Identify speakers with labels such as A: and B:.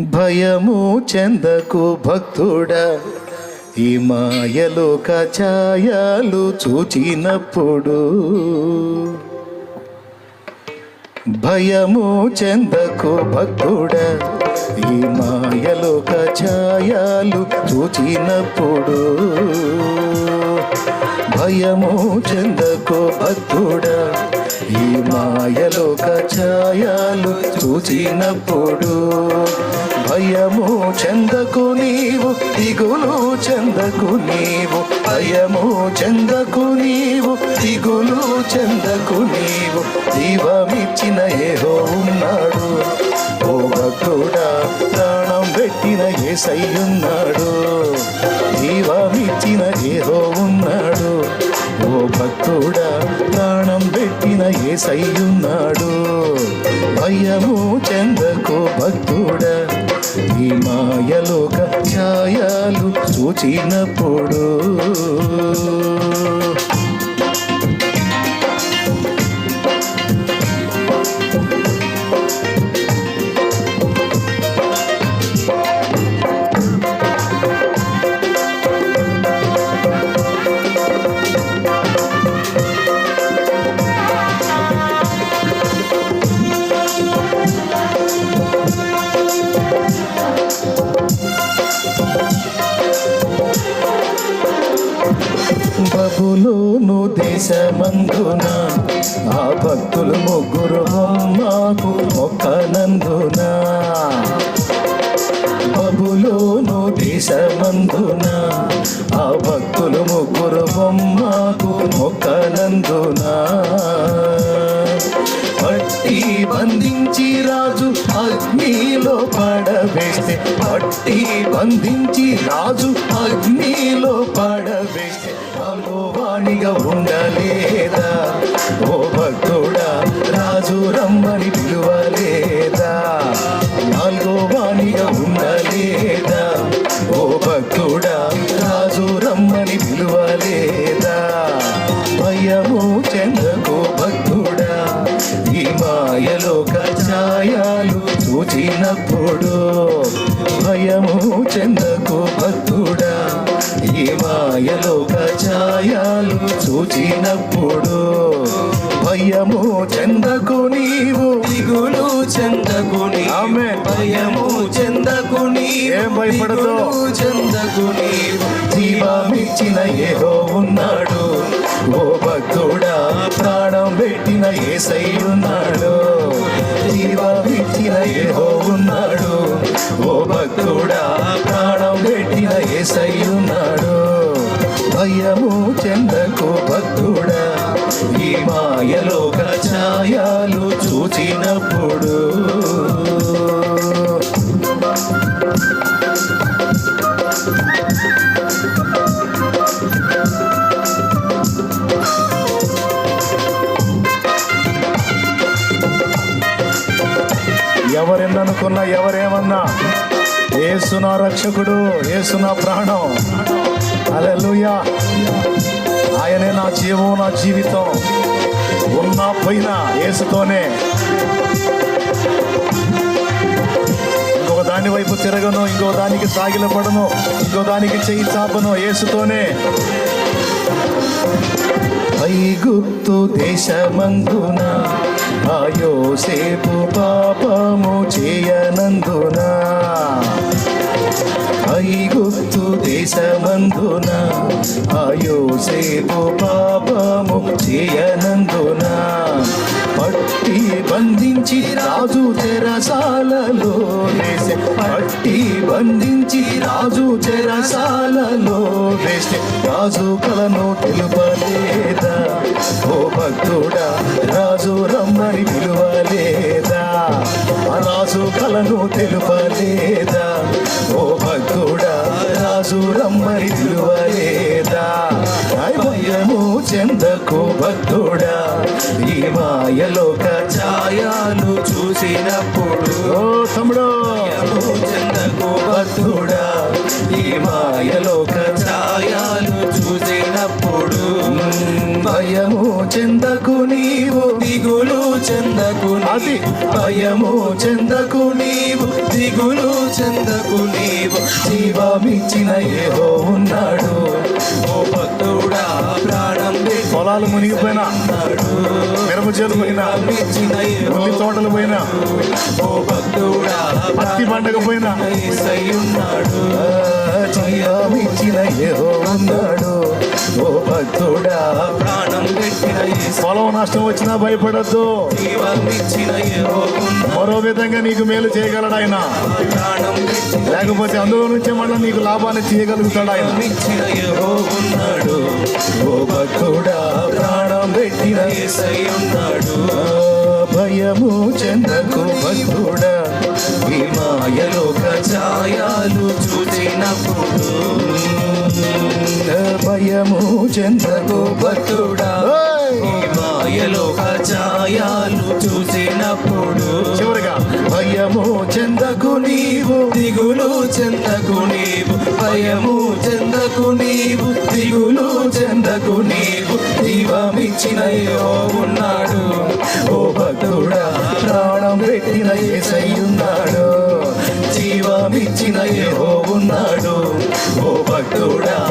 A: భయము చెందకు భక్తుడా. ఈ మాయలోక ఛాయాలు చూచినప్పుడు భయము చెందకు భక్తుడా. ఈ మాయలోక ఛాయాలు చూచినప్పుడు భయము చెందకు భక్తుడా. మాయలోక ఛాయాలు చూచినప్పుడు భయము చెందకు నీవు దిగులు చెందకు నీవు. భయము చెందకు నీవు దిగులు చెందకు నీవు. జీవమిచ్చిన ఏహో ఉన్నాడు. ఓ భక్తుడా ప్రాణం పెట్టిన సై ఉన్నాడు. ఏసయ్యున్నాడు భయము చెందకు భక్తుడ ఈ మాయలోక ఛాయాలు చూచినప్పుడు. బబులోను దేశమందున ఆ భక్తులు ముగ్గురు బొమ్మకు మొక్కనందున. బబులోను దేశమందున ఆ భక్తులు ముగ్గురు బొమ్మకు మొక్కనందున. అగ్నిలో పడవేస్తే పట్టి బంధించి రాజు అగ్నిలో పడవేస్తే వాణిగా ఉండలేదా? ఓ భక్తుడా రాజు రమ్మని పిలువలేదా? నాలుగో వాణిగా ఉండలేదా? ఓ భక్తుడా రాజు రమ్మని పిలువలేదా? భయము చెందకు భక్తుడా ఈ మాయలోక ఛాయాలు చూచినప్పుడు భయము చెందకు భక్తుడా ఈ మాయలోక ఛాయాలు చూచినప్పుడు భయము చెందకు నీవు
B: దిగులు చెందకు.
A: ఆమేన్.
B: భయము చెందకు నీవు.
A: ఏం భయపడదు.
B: చెందకు నీవు.
A: జీవమిచ్చిన ఏహో ఉన్నాడు ఓ భక్తుడా ప్రాణం పెట్టిన ఏసయ్యున్నాడు జీవమిచ్చిన ఓ భక్తుడా ప్రాణం పెట్టిన ఏసయ్యున్నాడు భయము చెందకు భక్తుడా ఈ మాయలోక ఛాయాలు చూచినప్పుడు. ఎవరెన్ననుకున్నా ఎవరేమన్నా? ఏసు నా రక్షకుడు ఏసు నా ప్రాణం. అలెలుయా ఆయనే నా జీవం నా జీవితం. ఉన్నా పోయినా ఏసుతోనే ఇంకొక దాని వైపు తిరగను ఇంకో దానికి సాగిలపడను ఇంకో దానికి చేయి చాపను ఏసుతోనే ఐగుప్తు దేశమందున ఆయోసేపు పాపము చేయనందున. ఐగుప్తు దేశమందున ఆయోసేపు పాపము చేయనందున. బంధించి రాజు చెరసాలలో వేసే పట్టి బంధించి రాజు చెరసాలలో వేస్తే రాజు కలను తెలుపలేదా ఓ భక్తుడా రాజు రమ్మని పిలువలేదా? రాజు కలను తెలుపలేదా? ఓ భక్తుడా రాజు రమ్మని పిలువలేదా? భయము చెందకు భక్తుడా ఈ మాయలోక ఛాయాలు
B: చూసినప్పుడు
A: ఓ తమ్ముడు.
B: చెందకు
A: భక్తుడా
B: ఈ మాయలోక ఛాయాలు చూసినప్పుడు
A: భయము చెందకు నీవు
B: దిగులు చెందకు
A: అది.
B: భయము చెందకు నీవు దిగులు చెందకు నీవు.
A: జీవమిచ్చిన ఏహో ఉన్నాడు. పొలాలు మునిగిపోయినా మిరప చేలు పోయినా ఉల్లి తోటలు పోయినా పత్తి పండగ పోయినా. పొలం నష్టం వచ్చినా భయపడద్దు. మరో విధంగా నీకు మేలు చేయగలడు ఆయన. లేకపోతే అందులో నుంచే మళ్ళీ నీకు లాభాన్ని తీయగలుగుతాడు ఆయన. ఓ భక్తుడా
B: ఉన్నాడు
A: భయము చెందకు భక్తుడా ఈ మాయలోక
B: ఛాయాలు చూచినప్పుడు.
A: భయము చెందకు
B: భక్తుడా
A: ఓయ్!
B: ఈ మాయలో ఛాయాలు చూసినప్పుడు
A: చివరిగా భయము చెందకు నీవు.
B: దిగులు చెందకు నీవు. భయము చెందకు నీవు. దిగులు చెందకు నీవు. జీవమిచ్చిన యెహోవా ఉన్నాడు.
A: ఓ భక్తుడా ప్రాణం పెట్టిన ఏసయ్యున్నాడు.
B: జీవమిచ్చిన యెహోవా ఉన్నాడు. ఓ భక్తుడా